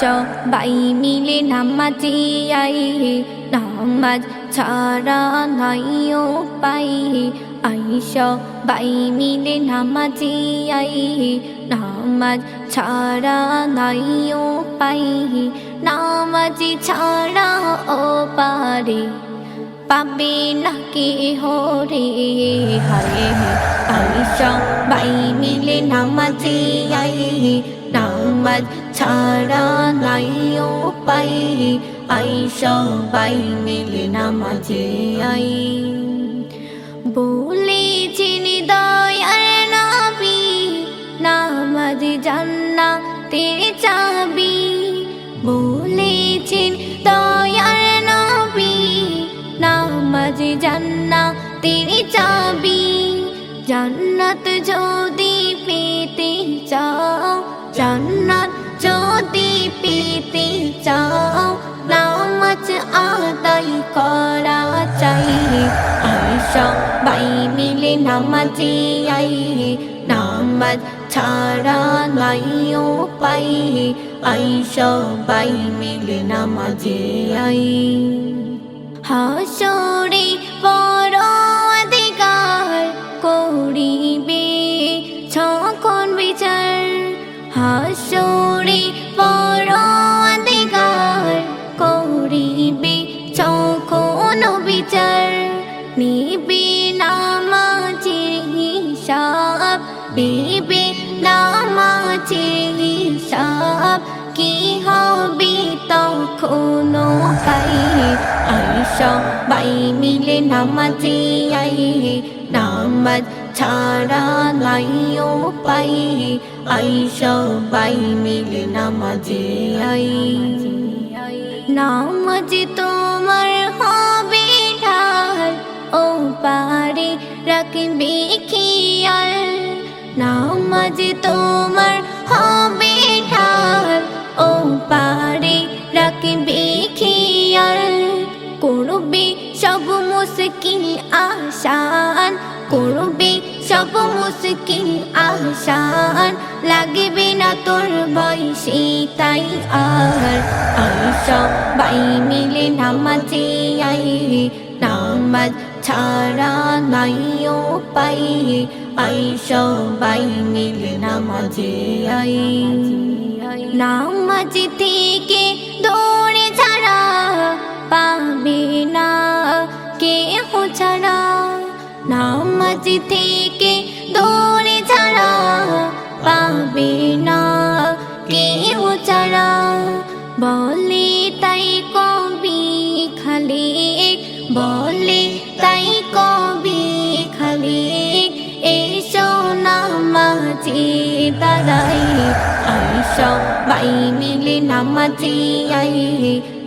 সবাই মিলে নামাজি আই নামাজ ছাড়া নাই পাই আই সবাই মিলে নামাজি আই নামাজ ছাড়া নাই পাই নামাজি ছাড়া ও পারে পাবে নাকি হরে হায় আইসা বাই মিলে নামাজে আই নামাজ ছাড়া নাই ও পাই আইসা বাই মিলে নামাজে আই বলে চিনি দয়ার নাবি নামাজ জান্না তেরে চাবি বলেছেন দয়ার নবী নামাজ জান্না তেরে চাবি। জান্নাত জান্নাত যদি পেতে চাও, নামাজ আদায় করা চাই আইসা বাই মিলে নামাজে আই নামাজ ছাড়া নাই পাই আইসা বাই মিলে নামাজে আই। হাসরে বড় হাসরে অধিকার করিবে ছখন বিচার। নিবে নামাজের হিসাব, নিবে নামাজের হিসাব, কি হবে তখন পাই আইসা বাই মিলে নামাজে আই নামাজ ছাড়া নাই পাই আইসা বাই মিলে নামাজে আই নামাজ তোমার হবে ঢাল ও পারে রাখবে খেয়াল নামাজ তোমার হবে ঢাল ও পারে মুশকিল আসান, করবে সব মুশকিল আসান, লাগবে না তোর বয়সে তাই আর। আইসা বাই মিলে নামাজে আই, নামাজ ছাড়া নাই পাই আইসা বাই মিলে নামাজে আই, নামাজ থেকে নামাজ থেকে দৌড়ে ছাড়া পাবে না কে হো ছাড়া বলে তাই কবি খালি, বলে তাই কবি খালি, এসো নামাজি দাঁড়াই। আইসো বাই মিলে নামাজি আই,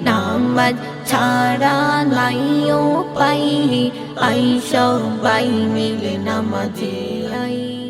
নামাজ ছাড়া নাই ও পাই আইসো বাই মিলে নামাজি আই।